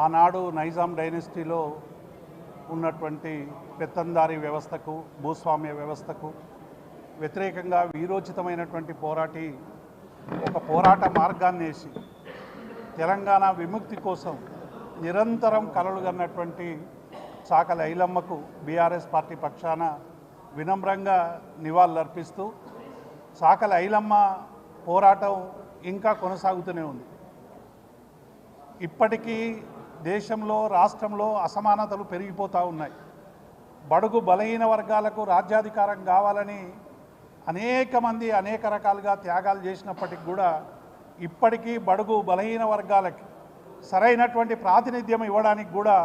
ఆనాడు నైజాం డైనెస్టీలో ఉన్నటువంటి పెత్తందారీ వ్యవస్థకు భూస్వామ్య వ్యవస్థకు వ్యతిరేకంగా వీరోచితమైనటువంటి పోరాటి ఒక పోరాట మార్గాన్ని వేసి తెలంగాణ విముక్తి కోసం నిరంతరం కలలుగన్నటువంటి చాకల ఐలమ్మకు బీఆర్ఎస్ పార్టీ పక్షాన వినమ్రంగా నివాళులర్పిస్తూ చాకల ఐలమ్మ పోరాటం ఇంకా కొనసాగుతూనే ఉంది. ఇప్పటికీ దేశంలో రాష్ట్రంలో అసమానతలు పెరిగిపోతూ ఉన్నాయి. బడుగు బలహీన వర్గాలకు రాజ్యాధికారం కావాలని అనేక మంది అనేక రకాలుగా త్యాగాలు చేసినప్పటికి కూడా ఇప్పటికీ బడుగు బలహీన వర్గాలకి సరైనటువంటి ప్రాతినిధ్యం ఇవ్వడానికి కూడా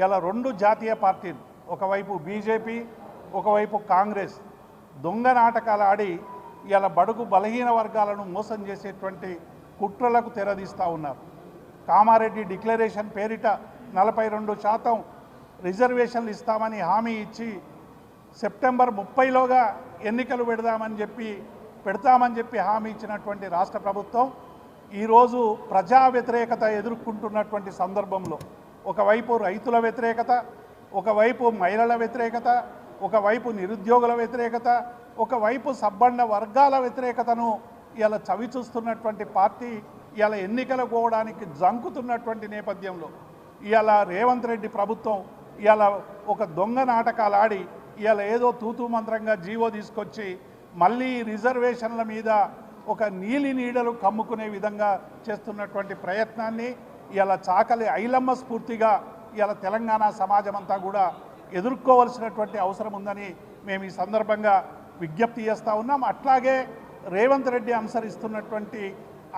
ఇలా రెండు జాతీయ పార్టీలు ఒకవైపు బీజేపీ ఒకవైపు కాంగ్రెస్ దొంగ నాటకాలు ఆడి ఇలా బడుగు బలహీన వర్గాలను మోసం చేసేటువంటి కుట్రలకు తెరదీస్తూ ఉన్నారు. కామారెడ్డి డిక్లరేషన్ పేరిట నలభై రెండు శాతం రిజర్వేషన్లు ఇస్తామని హామీ ఇచ్చి సెప్టెంబర్ ముప్పైలోగా ఎన్నికలు పెడదామని చెప్పి పెడతామని చెప్పి హామీ ఇచ్చినటువంటి రాష్ట్ర ప్రభుత్వం ఈరోజు ప్రజా వ్యతిరేకత ఎదుర్కొంటున్నటువంటి సందర్భంలో ఒకవైపు రైతుల వ్యతిరేకత ఒకవైపు మహిళల వ్యతిరేకత ఒకవైపు నిరుద్యోగుల వ్యతిరేకత ఒకవైపు సబ్బండ వర్గాల వ్యతిరేకతను ఇలా చవిచూస్తున్నటువంటి పార్టీ ఇలా ఎన్నికలు పోవడానికి జంకుతున్నటువంటి నేపథ్యంలో ఇలా రేవంత్ రెడ్డి ప్రభుత్వం ఇలా ఒక దొంగ నాటకాలు ఆడి ఇలా ఏదో తూతూ మంత్రంగా జీవో తీసుకొచ్చి మళ్ళీ రిజర్వేషన్ల మీద ఒక నీలి నీడలు కమ్ముకునే విధంగా చేస్తున్నటువంటి ప్రయత్నాన్ని ఇలా చాకలి ఐలమ్మ స్ఫూర్తిగా ఇలా తెలంగాణ సమాజం అంతా కూడా ఎదుర్కోవలసినటువంటి అవసరం ఉందని మేము ఈ సందర్భంగా విజ్ఞప్తి చేస్తూ ఉన్నాం. అట్లాగే రేవంత్ రెడ్డి అనుసరిస్తున్నటువంటి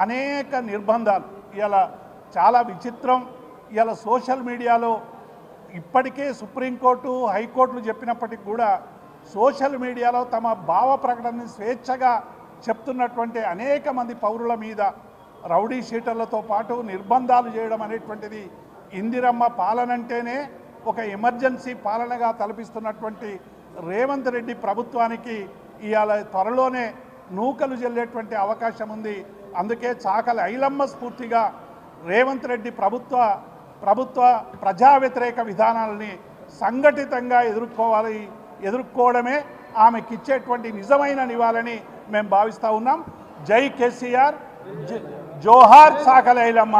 అనేక నిర్బంధాలు. ఇలా చాలా విచిత్రం. ఇలా సోషల్ మీడియాలో ఇప్పటికే సుప్రీంకోర్టు హైకోర్టులు చెప్పినప్పటికి కూడా సోషల్ మీడియాలో తమ భావ ప్రకటనని స్వేచ్ఛగా చెప్తున్నటువంటి అనేక మంది పౌరుల మీద రౌడీ షీటర్లతో పాటు నిర్బంధాలు చేయడం అనేటువంటిది ఇందిరమ్మ పాలన అంటేనే ఒక ఎమర్జెన్సీ పాలనగా తలపిస్తున్నటువంటి రేవంత్ రెడ్డి ప్రభుత్వానికి ఇవాళ త్వరలోనే నూకలు చెల్లేటువంటి అవకాశం ఉంది. అందుకే చాకలి ఐలమ్మ స్ఫూర్తిగా రేవంత్ రెడ్డి ప్రభుత్వ ప్రభుత్వ ప్రజా వ్యతిరేక విధానాలని సంఘటితంగా ఎదుర్కోవాలి ఎదుర్కోవడమే ఆమెకిచ్చేటువంటి నిజమైన నివాళని మేము భావిస్తూ ఉన్నాం. జై కేసీఆర్ జై- జోహార్ చాకలి ఐలమ్మ.